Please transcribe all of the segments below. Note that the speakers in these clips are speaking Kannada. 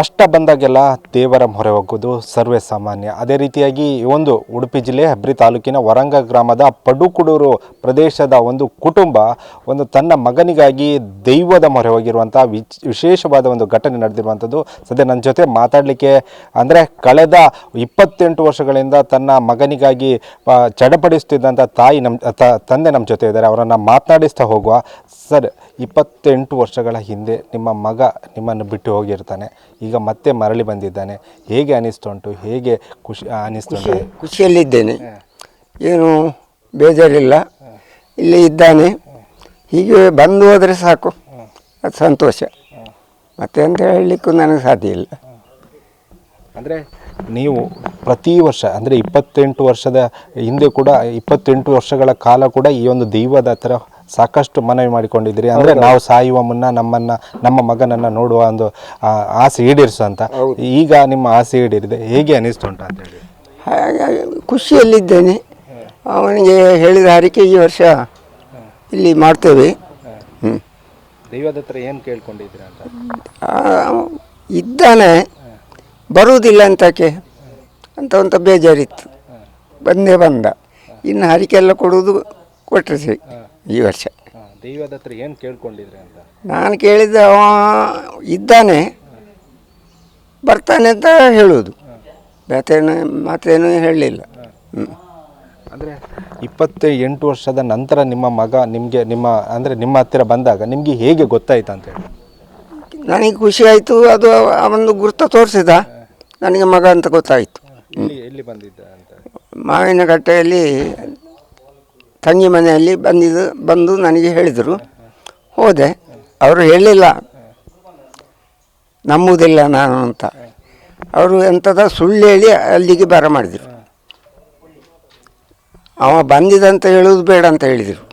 ಕಷ್ಟ ಬಂದಾಗೆಲ್ಲ ದೇವರ ಮೊರೆ ಹೋಗೋದು ಸರ್ವೇ ಸಾಮಾನ್ಯ. ಅದೇ ರೀತಿಯಾಗಿ ಈ ಒಂದು ಉಡುಪಿ ಜಿಲ್ಲೆ ಹೆಬ್ರಿ ತಾಲೂಕಿನ ವರಂಗ ಗ್ರಾಮದ ಪಡುಕುಡೂರು ಪ್ರದೇಶದ ಒಂದು ಕುಟುಂಬ ಒಂದು ತನ್ನ ಮಗನಿಗಾಗಿ ದೈವದ ಮೊರೆ ಹೋಗಿರುವಂಥ ವಿಶೇಷವಾದ ಒಂದು ಘಟನೆ ನಡೆದಿರುವಂಥದ್ದು. ಸದ್ಯ ನನ್ನ ಜೊತೆ ಮಾತಾಡಲಿಕ್ಕೆ ಅಂದರೆ ಕಳೆದ ಇಪ್ಪತ್ತೆಂಟು ವರ್ಷಗಳಿಂದ ತನ್ನ ಮಗನಿಗಾಗಿ ಚಡಪಡಿಸುತ್ತಿದ್ದಂಥ ತಾಯಿ ನಮ್ಮ ತಂದೆ ನಮ್ಮ ಜೊತೆ ಇದ್ದಾರೆ. ಅವರನ್ನು ಮಾತನಾಡಿಸ್ತಾ ಹೋಗುವ ಸರ್, ಇಪ್ಪತ್ತೆಂಟು ವರ್ಷಗಳ ಹಿಂದೆ ನಿಮ್ಮ ಮಗ ನಿಮ್ಮನ್ನು ಬಿಟ್ಟು ಹೋಗಿರ್ತಾನೆ. ಮತ್ತೆ ಮರಳಿ ಬಂದಿದ್ದಾನೆ. ಹೇಗೆ ಅನಿಸ್ತುಂಟು ಹೇಗೆ ಖುಷಿ ಅನಿಸ್ತು ಖುಷಿಯಲ್ಲಿದ್ದೇನೆ. ಏನು ಬೇಜಾರಿಲ್ಲ. ಇಲ್ಲಿ ಇದ್ದಾನೆ. ಹೀಗೆ ಬಂದು ಹೋದರೆ ಸಾಕು. ಅದು ಸಂತೋಷ. ಮತ್ತೆ ಅಂತ ಹೇಳಲಿಕ್ಕೂ ನನಗೆ ಸಾಧ್ಯ ಇಲ್ಲ. ಅಂದರೆ ನೀವು ಪ್ರತಿ ವರ್ಷ ಅಂದರೆ ಇಪ್ಪತ್ತೆಂಟು ವರ್ಷದ ಹಿಂದೆ ಕೂಡ ಇಪ್ಪತ್ತೆಂಟು ವರ್ಷಗಳ ಕಾಲ ಕೂಡ ಈ ಒಂದು ದೈವದ ಹತ್ರ ಸಾಕಷ್ಟು ಮನವಿ ಮಾಡಿಕೊಂಡಿದ್ರಿ ಅಂದರೆ ನಾವು ಸಾಯುವ ಮುನ್ನ ನಮ್ಮನ್ನು ನಮ್ಮ ಮಗನನ್ನು ನೋಡುವ ಒಂದು ಆ, ಆಸೆ ಈಡೇರಿಸು ಅಂತ ಈಗ ನಿಮ್ಮ ಆಸೆ ಈಡೇರಿದೆ. ಹೇಗೆ ಅನಿಸ್ತುಂಟು ಅಂತ ಹೇಳಿ. ಹಾಗಾಗಿ ಖುಷಿಯಲ್ಲಿದ್ದೇನೆ. ಅವನಿಗೆ ಹೇಳಿದ ಹಾರಿಕೆ ಈ ವರ್ಷ ಇಲ್ಲಿ ಮಾಡ್ತೇವೆ. ಹ್ಞೂ ದೈವದ ಹತ್ರ ಏನು ಕೇಳ್ಕೊಂಡಿದ್ದೀರಿ ಅಂತ? ಇದ್ದಾನೆ. ಬರುವುದಿಲ್ಲ ಅಂತಕ್ಕೆ. ಅಂತ ಒಂದು ಬೇಜಾರಿತ್ತು. ಬಂದೇ ಬಂದ. ಇನ್ನು ಹರಿಕೆ ಎಲ್ಲ ಕೊಡುವುದು ಕೊಟ್ಟರೆ ಸರಿ ಈ ವರ್ಷ. ದೈವದ ಹತ್ರ ಏನು ಕೇಳ್ಕೊಂಡಿದ್ರಿ ಅಂತ? ನಾನು ಕೇಳಿದ ಅವ ಇದ್ದಾನೆ ಬರ್ತಾನೆ ಅಂತ ಹೇಳುವುದು. ಮತ್ತೇನು ಮಾತೇನು ಹೇಳಲಿಲ್ಲ. ಹ್ಞೂ ಅಂದರೆ ಇಪ್ಪತ್ತ ಎಂಟು ವರ್ಷದ ನಂತರ ನಿಮ್ಮ ಮಗ ನಿಮಗೆ ನಿಮ್ಮ ಅಂದರೆ ನಿಮ್ಮ ಹತ್ತಿರ ಬಂದಾಗ ನಿಮಗೆ ಹೇಗೆ ಗೊತ್ತಾಯ್ತು ಅಂತ ಹೇಳಿ? ನನಗೆ ಖುಷಿ ಆಯಿತು ಅದು ಅವನು ಗುರುತ ತೋರಿಸಿದ. ನನಗೆ ಮಗ ಅಂತ ಗೊತ್ತಾಯಿತು. ಎಲ್ಲಿ ಎಲ್ಲಿ ಬಂದಿದ್ದ ಅಂತ? ಮಾವಿನಕಟ್ಟೆಯಲ್ಲಿ ತಂಗಿ ಮನೆಯಲ್ಲಿ ಬಂದಿದ್ದು, ಬಂದು ನನಗೆ ಹೇಳಿದರು. ಹೋದೆ. ಅವರು ಹೇಳಲಿಲ್ಲ ನಂಬುವುದಿಲ್ಲ ನಾನು ಅಂತ. ಅವರು ಎಂಥದ ಸುಳ್ಳು ಹೇಳಿ ಅಲ್ಲಿಗೆ ಬರ ಮಾಡಿದರು. ಅವ ಬಂದಿದಂತ ಹೇಳುವುದು ಬೇಡ ಅಂತ ಹೇಳಿದರು.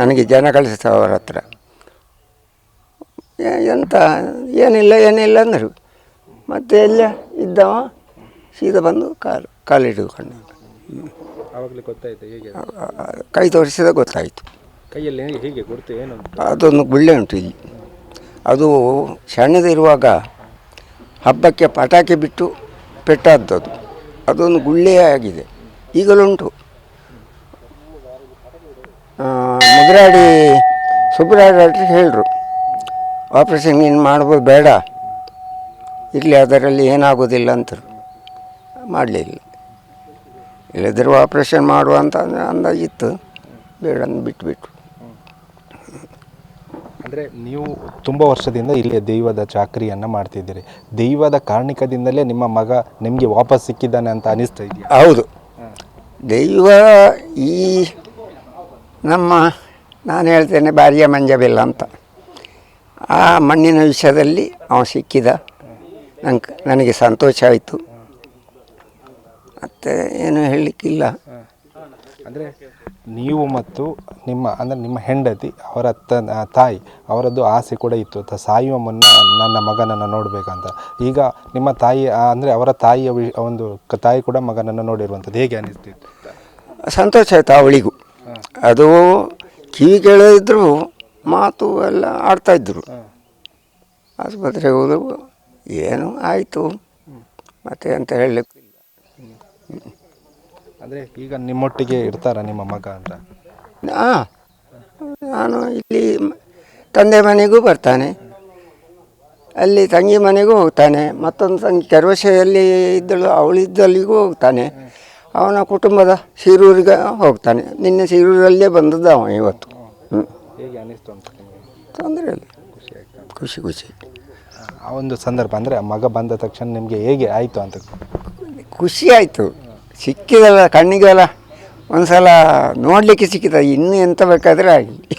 ನನಗೆ ಜನ ಕಳಿಸಿದ ಅವರ ಹತ್ರ. ಎಂತ? ಏನಿಲ್ಲ ಏನಿಲ್ಲ ಅಂದರು. ಮತ್ತೆ ಎಲ್ಲ ಇದ್ದವ, ಸೀದಾ ಬಂದು ಕಾಲು ಕಾಲು ಹಿಡಿದುಕೊಂಡು ಆವಾಗಲೇ ಗೊತ್ತಾಯ್ತು ಹೇಗೆ ಕೈ ತೋರಿಸಿದ ಗೊತ್ತಾಯಿತು. ಕೈಯಲ್ಲಿ ಹೇಗೆ ಗುರುತು ಏನು ಅದೊಂದು ಗುಳ್ಳೆ ಉಂಟು ಇಲ್ಲಿ. ಅದು ಸಣ್ಣದಿರುವಾಗ ಹಬ್ಬಕ್ಕೆ ಪಟಾಕಿ ಬಿಟ್ಟು ಪೆಟ್ಟಾದದ್ದು. ಅದೊಂದು ಗುಳ್ಳೆಯೇ ಆಗಿದೆ ಈಗಲುಂಟು ಮುದ್ರಾಡಿ ಸುಬ್ರಾಡಿ ಡಾಕ್ಟ್ರಿಗೆ ಹೇಳಿದ್ರು ಆಪ್ರೇಷನ್ ಏನು ಮಾಡ್ಬೋದು ಬೇಡ. ಇರಲಿ ಅದರಲ್ಲಿ ಏನಾಗೋದಿಲ್ಲ ಅಂತರು ಮಾಡಲಿಲ್ಲ ಇಲ್ಲದಿರುವ ಆಪ್ರೇಷನ್ ಮಾಡುವ ಅಂತ ಅಂದಾಜಿತ್ತು ಬೇಡ ಅಂದ್ ಬಿಟ್ಬಿಟ್ರು. ಅಂದರೆ ನೀವು ತುಂಬ ವರ್ಷದಿಂದ ಇಲ್ಲಿ ದೈವದ ಚಾಕರಿಯನ್ನು ಮಾಡ್ತಿದ್ದೀರಿ. ದೈವದ ಕಾರಣಿಕದಿಂದಲೇ ನಿಮ್ಮ ಮಗ ನಿಮಗೆ ವಾಪಸ್ ಸಿಕ್ಕಿದ್ದಾನೆ ಅಂತ ಅನಿಸ್ತಾ ಇದೆಯಾ? ಹೌದು. ದೈವ ಈ ನಮ್ಮ ನಾನು ಹೇಳ್ತೇನೆ ಬಾರಿಯ ಮಂಜಬೆಲ್ಲ ಅಂತ. ಆ ಮಣ್ಣಿನ ವಿಷಯದಲ್ಲಿ ಅವನು ಸಿಕ್ಕಿದ. ನಂಗೆ ನನಗೆ ಸಂತೋಷ ಆಯಿತು. ಮತ್ತು ಏನು ಹೇಳಲಿಕ್ಕಿಲ್ಲ. ಅಂದರೆ ನೀವು ಮತ್ತು ನಿಮ್ಮ ಅಂದರೆ ನಿಮ್ಮ ಹೆಂಡತಿ ಅವರ ತ ತಾಯಿ ಅವರದ್ದು ಆಸೆ ಕೂಡ ಇತ್ತು. ತ ಸಾಯುವ ಮುನ್ನ ನನ್ನ ಮಗನನ್ನು ನೋಡಬೇಕಂತ. ಈಗ ನಿಮ್ಮ ತಾಯಿ ಅಂದರೆ ಅವರ ತಾಯಿಯ ವಿ ಒಂದು ಕ- ತಾಯಿ ಕೂಡ ಮಗನನ್ನು ನೋಡಿರುವಂಥದ್ದು. ಹೇಗೆ ಅನಿಸ್ತಿತ್ತು ಸಂತೋಷ ಆಯಿತು ಅವಳಿಗೂ. ಅದು ಕಿವಿ ಕೇಳದಿದ್ರು ಮಾತು ಎಲ್ಲ ಆಡ್ತಾಯಿದ್ರು ಆಸ್ಪತ್ರೆಗೆ ಹೋದ್ರು ಏನು ಆಯಿತು. ಮತ್ತೆ ಅಂತ ಹೇಳಲಿಕ್ಕಿಲ್ಲ. ಅಂದರೆ ಈಗ ನಿಮ್ಮೊಟ್ಟಿಗೆ ಇರ್ತಾರ ನಿಮ್ಮ ಮಗ ಅಂತ? ಹಾಂ. ನಾನು ಇಲ್ಲಿ ತಂದೆ ಮನೆಗೂ ಬರ್ತಾನೆ. ಅಲ್ಲಿ ತಂಗಿ ಮನೆಗೂ ಹೋಗ್ತಾನೆ. ಮತ್ತೊಂದು ತಂಗಿ ಕೆರವಶೆಯಲ್ಲಿ ಇದ್ದಳು ಅವಳಿದ್ದಲ್ಲಿಗೂ ಹೋಗ್ತಾನೆ. ಅವನ ಕುಟುಂಬದ ಶಿರೂರಿಗೆ ಹೋಗ್ತಾನೆ. ನಿನ್ನೆ ಶಿರೂರಲ್ಲೇ ಬಂದದ್ದು ಅವ ಇವತ್ತು. ಹ್ಞೂ ಹೇಗೆ ಅನಿಸ್ತು ಅಂತ ನಿಮಗೆ? ತೊಂದರೆ ಇಲ್ಲ. ಖುಷಿ ಖುಷಿ ಆ ಒಂದು ಸಂದರ್ಭ ಅಂದರೆ ಮಗ ಬಂದ ತಕ್ಷಣ ನಿಮಗೆ ಹೇಗೆ ಆಯಿತು ಅಂತ? ಖುಷಿ ಆಯಿತು ಸಿಕ್ಕಿದಲ್ಲ ಕಣ್ಣಿಗೆಲ್ಲ ಒಂದು ಸಲ ನೋಡಲಿಕ್ಕೆ ಸಿಕ್ಕಿದ. ಇನ್ನೂ ಎಂತ ಬೇಕಾದರೆ ಆಗಲಿ.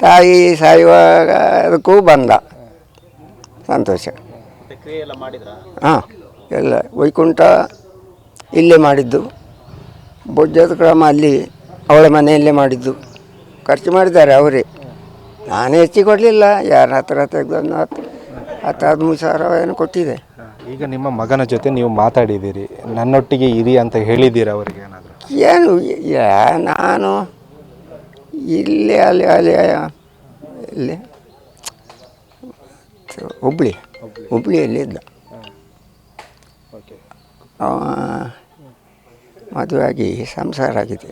ತಾಯಿ ಸಾಯುವಾಗ ಅದಕ್ಕೂ ಬಂದ. ಸಂತೋಷ. ಹಾಂ, ಎಲ್ಲ ವೈಕುಂಠ ಇಲ್ಲೇ ಮಾಡಿದ್ದು. ಬೊಜ್ಜದ ಕ್ರಮ ಅಲ್ಲಿ ಅವಳ ಮನೆಯಲ್ಲೇ ಮಾಡಿದ್ದು. ಖರ್ಚು ಮಾಡಿದ್ದಾರೆ ಅವರೇ. ನಾನು ಹೆಚ್ಚಿಗೆ ಕೊಡಲಿಲ್ಲ. ಯಾರ ಹತ್ರ ತೆಗೆದು ಹತ್ತು ಹತ್ತು ಹದಿಮೂರು ಸಾವಿರ ಏನು ಕೊಟ್ಟಿದೆ. ಈಗ ನಿಮ್ಮ ಮಗನ ಜೊತೆ ನೀವು ಮಾತಾಡಿದ್ದೀರಿ. ನನ್ನೊಟ್ಟಿಗೆ ಇರಿ ಅಂತ ಹೇಳಿದ್ದೀರಿ ಅವರಿಗೆ ಏನು ಯಾ ನಾನು ಇಲ್ಲಿ, ಅಲ್ಲಿ ಅಲ್ಲಿ, ಇಲ್ಲಿ. ಹುಬ್ಳಿ, ಹುಬ್ಳಿಯಲ್ಲಿ ಇದ್ದ. ಓಕೆ ಅವ ಮದುವಾಗಿ ಸಂಸಾರ ಆಗಿದೆ.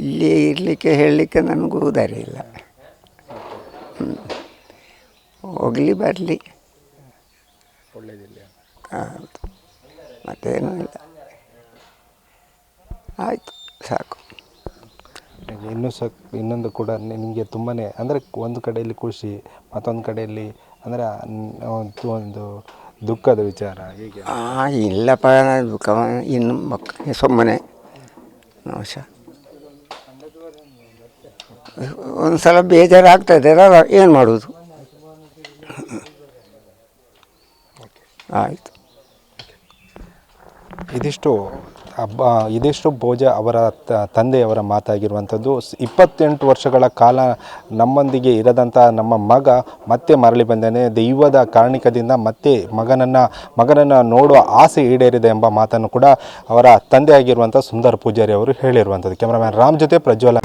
ಇಲ್ಲಿ ಇರಲಿಕ್ಕೆ, ಹೇಳಲಿಕ್ಕೆ ನನಗೂ ದಾರಿ ಇಲ್ಲ. ಹೋಗಲಿ, ಬರಲಿ. ಒಳ್ಳೇದಿಲ್ಲ. ಹೌದು ಮತ್ತೇನೂ ಇಲ್ಲ. ಆಯಿತು ಸಾಕು. ಇನ್ನೂ ಸಹ ಇನ್ನೊಂದು ಕೂಡ ನಿಮಗೆ ತುಂಬಾ ಅಂದರೆ ಒಂದು ಕಡೆಯಲ್ಲಿ ಖುಷಿ ಮತ್ತೊಂದು ಕಡೆಯಲ್ಲಿ ಅಂದರೆ ಒಂದು ದುಃಖದ ವಿಚಾರ ಹೀಗೆ. ಆ ಇಲ್ಲಪ್ಪ ದುಃಖ ಇನ್ನು ಮಕ್ಕ ಸುಮ್ಮನೆ. ನೋಶ ಒಂದು ಸಲ ಬೇಜಾರಾಗ್ತದೆ ಏನು ಮಾಡೋದು? ಆಯಿತು. ಇದಿಷ್ಟು ಹಬ್ಬ ಇದಿಷ್ಟು ಭೋಜ ಅವರ ತಂದೆಯವರ ಮಾತಾಗಿರುವಂಥದ್ದು. ಇಪ್ಪತ್ತೆಂಟು ವರ್ಷಗಳ ಕಾಲ ನಮ್ಮೊಂದಿಗೆ ಇರದಂಥ ನಮ್ಮ ಮಗ ಮತ್ತೆ ಮರಳಿ ಬಂದಾನೆ. ದೈವದ ಕಾರಣಿಕದಿಂದ ಮತ್ತೆ ಮಗನನ್ನು ಮಗನನ್ನು ನೋಡುವ ಆಸೆ ಈಡೇರಿದೆ ಎಂಬ ಮಾತನ್ನು ಕೂಡ ಅವರ ತಂದೆಯಾಗಿರುವಂಥ ಸುಂದರ್ ಪೂಜಾರಿ ಅವರು ಹೇಳಿರುವಂಥದ್ದು. ಕ್ಯಾಮ್ರಾಮ್ಯಾನ್ ರಾಮ್ ಜೊತೆ ಪ್ರಜ್ವಲ.